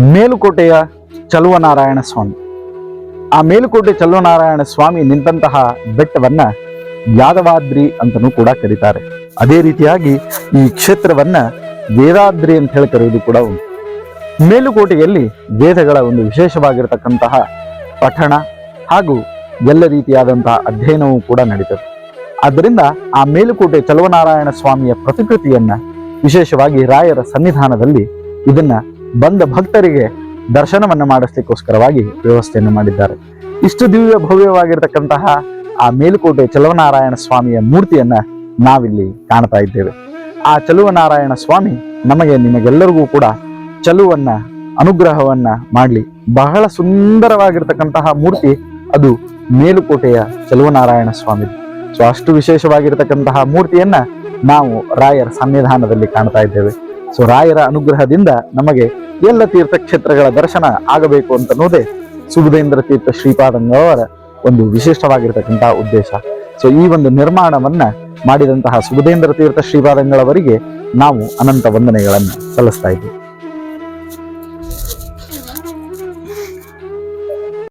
ಮೇಲುಕೋಟೆಯ ಚಲುವನಾರಾಯಣ ಸ್ವಾಮಿ. ಆ ಮೇಲುಕೋಟೆ ಚಲುವನಾರಾಯಣ ಸ್ವಾಮಿ ನಿಂತಹ ಬೆಟ್ಟವನ್ನ ಯಾದವಾದ್ರಿ ಅಂತನೂ ಕೂಡ ಕರೀತಾರೆ. ಅದೇ ರೀತಿಯಾಗಿ ಈ ಕ್ಷೇತ್ರವನ್ನ ವೇದಾದ್ರಿ ಅಂತ ಹೇಳಿ ಕರೆಯುವುದು ಕೂಡ ಉಂಟು. ಮೇಲುಕೋಟೆಯಲ್ಲಿ ವೇದಗಳ ಒಂದು ವಿಶೇಷವಾಗಿರತಕ್ಕಂತಹ ಪಠಣ ಹಾಗೂ ಎಲ್ಲ ರೀತಿಯಾದಂತಹ ಅಧ್ಯಯನವೂ ಕೂಡ ನಡೀತದೆ. ಆದ್ದರಿಂದ ಆ ಮೇಲುಕೋಟೆ ಚಲುವನಾರಾಯಣ ಸ್ವಾಮಿಯ ಪ್ರತಿಕೃತಿಯನ್ನ ವಿಶೇಷವಾಗಿ ರಾಯರ ಸನ್ನಿಧಾನದಲ್ಲಿ ಇದನ್ನ ಬಂದ ಭಕ್ತರಿಗೆ ದರ್ಶನವನ್ನ ಮಾಡಿಸ್ಲಿಕ್ಕೋಸ್ಕರವಾಗಿ ವ್ಯವಸ್ಥೆಯನ್ನು ಮಾಡಿದ್ದಾರೆ. ಇಷ್ಟು ದಿವ್ಯ ಭವ್ಯವಾಗಿರ್ತಕ್ಕಂತಹ ಆ ಮೇಲುಕೋಟೆ ಚಲುವನಾರಾಯಣ ಸ್ವಾಮಿಯ ಮೂರ್ತಿಯನ್ನ ನಾವಿಲ್ಲಿ ಕಾಣ್ತಾ ಇದ್ದೇವೆ. ಆ ಚಲುವನಾರಾಯಣ ಸ್ವಾಮಿ ನಮಗೆ ನಿಮಗೆಲ್ಲರಿಗೂ ಕೂಡ ಚಲುವನ್ನ, ಅನುಗ್ರಹವನ್ನ ಮಾಡಲಿ. ಬಹಳ ಸುಂದರವಾಗಿರ್ತಕ್ಕಂತಹ ಮೂರ್ತಿ ಅದು ಮೇಲುಕೋಟೆಯ ಚಲುವನಾರಾಯಣ ಸ್ವಾಮಿ. ಸೊ, ಅಷ್ಟು ವಿಶೇಷವಾಗಿರ್ತಕ್ಕಂತಹ ಮೂರ್ತಿಯನ್ನ ನಾವು ರಾಯರ ಸನ್ನಿಧಾನದಲ್ಲಿ ಕಾಣ್ತಾ ಇದ್ದೇವೆ. ಸೊ ರಾಯರ ಅನುಗ್ರಹದಿಂದ ನಮಗೆ ಎಲ್ಲ ತೀರ್ಥಕ್ಷೇತ್ರಗಳ ದರ್ಶನ ಆಗಬೇಕು ಅಂತನ್ನೋದೇ ಸುಬುಧೇಂದ್ರ ತೀರ್ಥ ಶ್ರೀಪಾದಂಗಳವರ ಒಂದು ವಿಶಿಷ್ಟವಾಗಿರ್ತಕ್ಕಂತಹ ಉದ್ದೇಶ. ಸೊ ಈ ಒಂದು ನಿರ್ಮಾಣವನ್ನ ಮಾಡಿದಂತಹ ಸುಬುಧೇಂದ್ರ ತೀರ್ಥ ಶ್ರೀಪಾದಂಗಳವರಿಗೆ ನಾವು ಅನಂತ ವಂದನೆಗಳನ್ನು ಸಲ್ಲಿಸ್ತಾ ಇದ್ದೀವಿ.